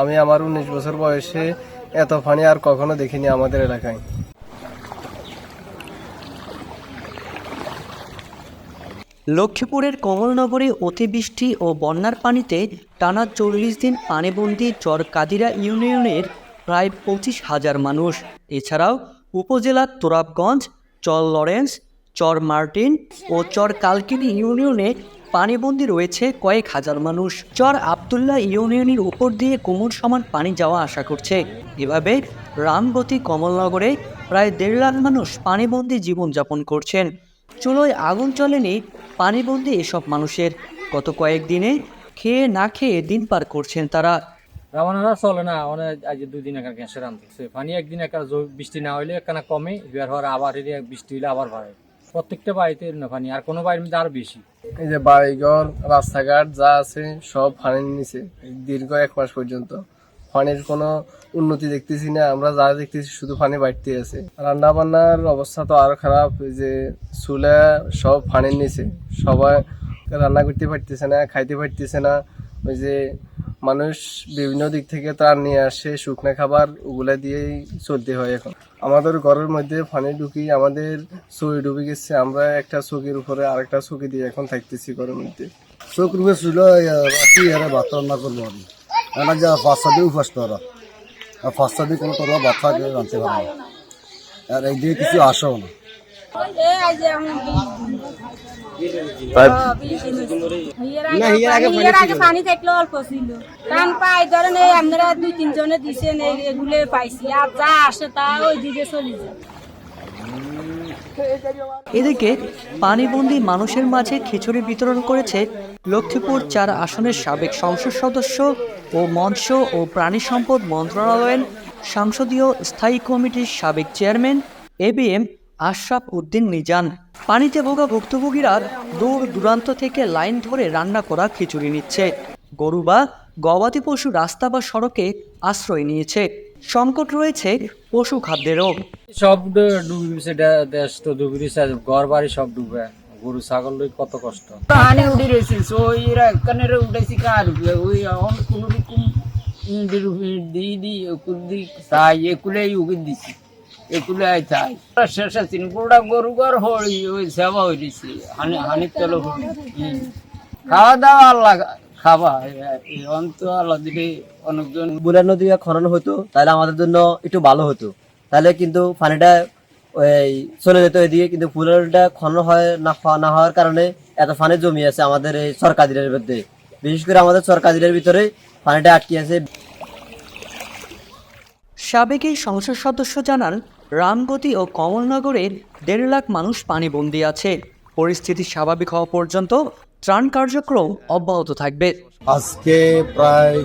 আমি আমার উনিশ বছর বয়সে এত পানি আর কখনো দেখিনি আমাদের এলাকায়। লক্ষ্মীপুরের কমলনগরে অতিবৃষ্টি ও বন্যার পানিতে টানা চল্লিশ দিন পানিবন্দী চর কাদিরা ইউনিয়নের প্রায় পঁচিশ হাজার মানুষ। এছাড়াও উপজেলার তোরাবগঞ্জ, চর লরেন্স, চর মার্টিন ও চর কালকিনি ইউনিয়নে পানিবন্দী রয়েছে কয়েক হাজার মানুষ, চর আবদুল্লাহ ইউনিয়নের উপর দিয়ে কোমর সমান পানি যাওয়া আশা করছে। এভাবে রামগতি কমলনগরে প্রায় দেড় লাখ মানুষ পানিবন্দী জীবনযাপন করছেন। চুলোয় আগুন চলেনি পানিবন্দী এসব মানুষের। গত কয়েকদিনে খেয়ে না খেয়ে দিন পার করছেন তারা। রামানারা চলে না আজ দুই দিন একার গ্যাসের আনতেছে পানি একদিন একার জ- বৃষ্টি না হইলে একখানা কমে, বের হওয়ার আবার বৃষ্টি হইলে আবার বাড়ে। প্রত্যেকটা বাড়িতে না পানি, আর কোনো বাড়ির মধ্যে আরও বেশি। এই যে বাড়িঘর, রাস্তাঘাট যা আছে, সব পানির নিচে দীর্ঘ এক মাস পর্যন্ত। পানির কোনো উন্নতি দেখতেছি না, আমরা যা দেখতেছি শুধু পানি বাড়তে আছে। রান্না বান্নার অবস্থা তো আরও খারাপ যে চুলা সব পানির নিচে। সবাই রান্না করতে পারতেছে না, খাইতে পারতেছে না, ওই যে মানুষ বিভিন্ন দিক থেকে ত্রাণ নিয়ে আসে, শুকনো খাবার ওগুলা দিয়েই চলতে হয় এখন। আমাদের ঘরের মধ্যে পানি ঢুকি আমাদের চুই ডুবে গেছে, আমরা একটা চকির উপরে আরেকটা চকি দিয়ে এখন থাকতেছি ঘরের মধ্যে। চোখ রুমে ছিল রাতি এরা ভাত রান্না করব আমি। রান্না যা পাঁচটা দিয়ে উপাস করা। আর পাঁচটা দিয়ে কোনো তোরা থাকে রাঁধতে পারে না। আর এই দিয়ে কিছু আসেও না। পানি থাকলে। অল্প ছিল। কারণ পাই ধরেন এই আপনারা দুই তিনজনে দিছেন এই এগুলো পাইছি। আর যা আসে তা ওই দিকে চলে যায়। এদিকে পানিবন্দী মানুষের মাঝে খিচুড়ি বিতরণ করেছে লক্ষ্মীপুর চার আসনের সাবেক সংসদ সদস্য ও মৎস্য ও প্রাণী সম্পদ মন্ত্রণালয়ের সংসদীয় স্থায়ী কমিটির সাবেক chairman A B M Ashraf Uddin Nizan. পানিতে ভোগা ভুক্তভোগীরা দূর দূরান্ত থেকে লাইন ধরে রান্না করা খিচুড়ি নিচ্ছে। গরু বা গবাদি পশু রাস্তা বা সড়কে আশ্রয় নিয়েছে। সংকট রয়েছে পশু খাদ্যেরও। সব ডুবে গেছে দেশ তো ডুবে গেছে। ঘর বাড়ি সব ডুবে। গরু ছাগল লই কত কষ্ট। পানি উঠে রয়েছে। এখানে উঠেছি কার? ওই এখন কোন রকম ইন্দির দিয়ে দি একুল দি চাই একুলেই উকি দিছি। চাই শেষ আছে গোটা গরু হই ওই সেবা দিছি হানি হানি তেল খাওয়া দাওয়া আল্লাহ খাবা। অন্ত আল্লাহ দিলে অনেকজন বুলের নদী খনন হতো তাহলে আমাদের জন্য একটু ভালো হতো তাহলে কিন্তু পানিটা ওই চলে যেত এদিকে কিন্তু খনন হয় না না হওয়ার কারণে এত পানি জমি আছে আমাদের এই সরকারিদের মধ্যে। বিশেষ করে আমাদের সরকারিদের ভিতরে পানিটা আটকে আছে। সাবেক এই সংসদ সদস্য জানান রামগতি ও কমলনগরের দেড় লাখ মানুষ পানিবন্দী আছে। পরিস্থিতি স্বাভাবিক হওয়া পর্যন্ত ত্রাণ কার্যক্রম অব্যাহত থাকবে। আজকে প্রায়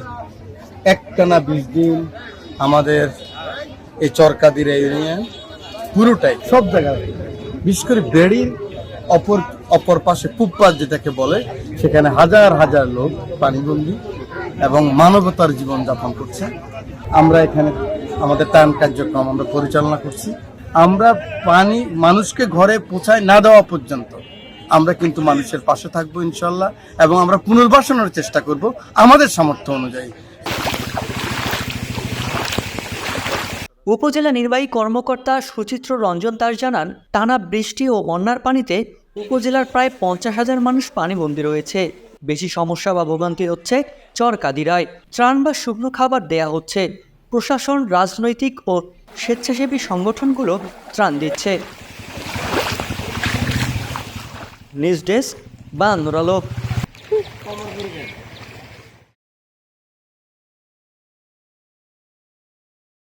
একটানা বিশ দিন আমাদের এই চরকাদির ইউনিয়ন পুরোটাই সব জায়গায়, বিশেষ করে বেড়ির অপর অপর পাশে পুপ্পার যেটাকে বলে, সেখানে হাজার হাজার লোক পানিবন্দী এবং মানবতার জীবন যাপন করছে। আমরা এখানে আমাদের ত্রাণ কার্যক্রম আমরা পরিচালনা করছি। আমরা পানি মানুষকে ঘরে পৌঁছায় না দেওয়া পর্যন্ত আমরা কিন্তু মানুষের পাশে থাকব ইনশাল্লাহ এবং আমরা পুনর্বাসনের চেষ্টা করব আমাদের সামর্থ্য অনুযায়ী। উপজেলা নির্বাহী কর্মকর্তা সুচিত্র রঞ্জন দাস জানান, টানা বৃষ্টি ও বন্যার পানিতে উপজেলার প্রায় পঞ্চাশ হাজার মানুষ পানিবন্দী রয়েছে। বেশি সমস্যা বা ভোগান্তি হচ্ছে চরকাদিরায় ত্রাণ বা শুকনো খাবার দেয়া হচ্ছে। প্রশাসন রাজনৈতিক ও স্বেচ্ছাসেবী সংগঠনগুলো ত্রাণ দিচ্ছে। নিউজ ডেস্ক বা আলোক